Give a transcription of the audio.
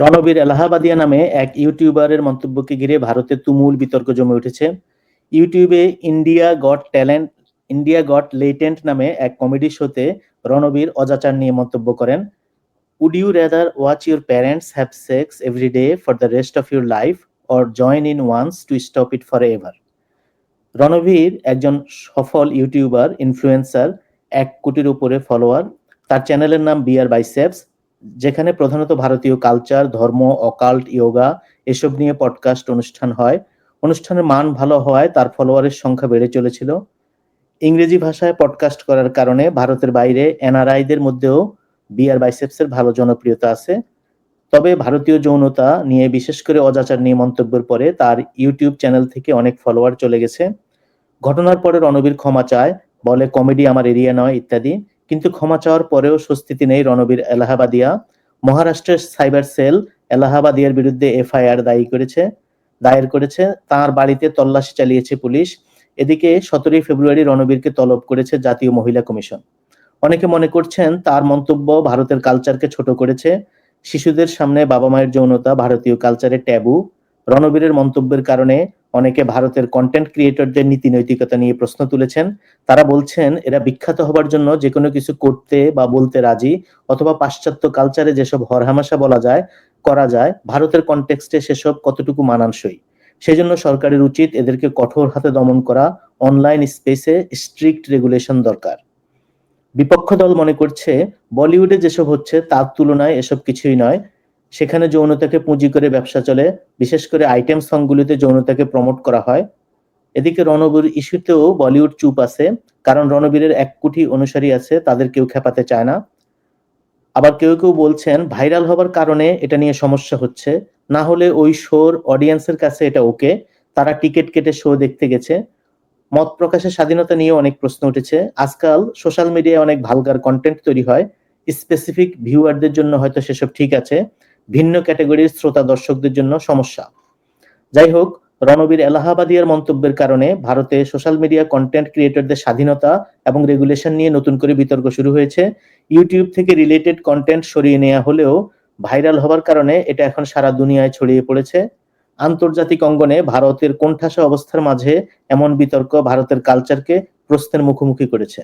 রণবীর এলাহাবাদিয়া নামে এক ইউটিউবারের মন্তব্যকে ঘিরে ভারতে তুমুল বিতর্ক জমে উঠেছে। ইউটিউবে India got talent, India got latent নামে এক কমেডি শোতে রণবীর অজাচার নিয়ে মন্তব্য করেন। Would you rather watch your parents have sex every day for the rest of your life or join in once to stop it forever Ranveer একজন সফল YouTuber influencer এক কোটির উপরে ফলোয়ার তার চ্যানেলের নাম বিয়ার বাইসেপস যেখানে প্রধানত ভারতীয় কালচার ধর্ম অকাল্ট ইয়োগা এসব নিয়ে পডকাস্ট অনুষ্ঠান হয়। অনুষ্ঠানের মান ভালো হওয়ায় তার ফলোয়ারের সংখ্যা বেড়ে চলেছিল। ইংরেজি ভাষায় পডকাস্ট করার কারণে ভারতের বাইরে এনআরআইদের মধ্যেও বিয়ার বাইসেপসের ভালো জনপ্রিয়তা আছে। তবে ভারতীয় যৌনতা নিয়ে বিশেষ করে অজাচার নিয়ে মন্তব্যের পরে তার ইউটিউব চ্যানেল থেকে অনেক ফলোয়ার চলে গেছে। ঘটনার পরে রণবীর ক্ষমা চায়, বলে কমেডি আমার এরিয়া নয়, ইত্যাদি। কিন্তু ক্ষমা চাওয়ার পরেও স্বস্তিতে নেই রণবীর এলাহাবাদিয়া। মহারাষ্ট্রের সাইবার সেল এলাহাবাদিয়ার বিরুদ্ধে এফআইআর দায়ী করেছে, দায়ের করেছে, তার বাড়িতে তল্লাশি চালিয়েছে পুলিশ। এদিকে সতেরোই ফেব্রুয়ারি রণবীরকে তলব করেছে জাতীয় মহিলা কমিশন। অনেকে মনে করছেন তার মন্তব্য ভারতের কালচারকে ছোট করেছে। শিশুদের সামনে বাবা মায়ের যৌনতা ভারতীয় কালচারে ট্যাবু। রণবীরের মন্তব্যের কারণে অনেকে ভারতের কন্টেন্ট ক্রিয়েটরদের নীতি নৈতিকতা নিয়ে প্রশ্ন তুলেছেন। তারা বলছেন, এরা বিখ্যাত হবার জন্য যে কোনো কিছু করতে বা বলতে রাজি অথবা পাশ্চাত্য কালচারে যেসব হরহামাশা বলা যায়, করা যায়, ভারতের কনটেক্সটে সেসব কতটুকু মানানসই? সেজন্য সরকারের উচিত এদেরকে কঠোর হাতে দমন করা অনলাইন স্পেসে স্ট্রিক্ট রেগুলেশন দরকার। বিপক্ষ দল মনে করছে, বলিউডে যেসব হচ্ছে তার তুলনায় এসব কিছুই নয়। সেখানে যৌনতাকে পুঁজি করে ব্যবসা চলে। বিশেষ করে আইটেম সংগুলিতে যৌনতাকে প্রমোট করা হয়। এদিকে রণবীর ইস্যুতেও বলিউড চুপ আছে, কারণ রণবীরের এক কোটি অনুসারী আছে, তাদের কেউ খেপাতে চায় না। আবার কেউ কেউ বলছেন, ভাইরাল হবার কারণে এটা নিয়ে সমস্যা হচ্ছে। না হলে ওই শোর অডিয়েন্সের কাছে এটা ওকে। তারা টিকিট কেটে শো দেখতে গেছে। মত প্রকাশের স্বাধীনতা নিয়ে অনেক প্রশ্ন উঠেছে। আজকাল সোশ্যাল মিডিয়ায় অনেক ভালগার কন্টেন্ট তৈরি হয়। স্পেসিফিক ভিউয়ারদের জন্য হয়তো সেসব ঠিক আছে। ভিন্ন ক্যাটাগরির শ্রোতা দর্শকদের জন্য সমস্যা। যাই হোক, রণবীর এলাহাবাদিয়ার মন্তব্যের কারণে ভারতে সোশ্যাল মিডিয়া কন্টেন্ট ক্রিয়েটরদের স্বাধীনতা এবং রেগুলেশন নিয়ে নতুন করে বিতর্ক শুরু হয়েছে। ইউটিউব থেকে রিলেটেড কন্টেন্ট সরিয়ে নেওয়া হলেও ভাইরাল হবার কারণে এটা এখন সারা দুনিয়ায় ছড়িয়ে পড়েছে। আন্তর্জাতিক অঙ্গনে ভারতের কোণঠাসা অবস্থার মাঝে এমন বিতর্ক ভারতের কালচারকে প্রশ্নের মুখোমুখি করেছে।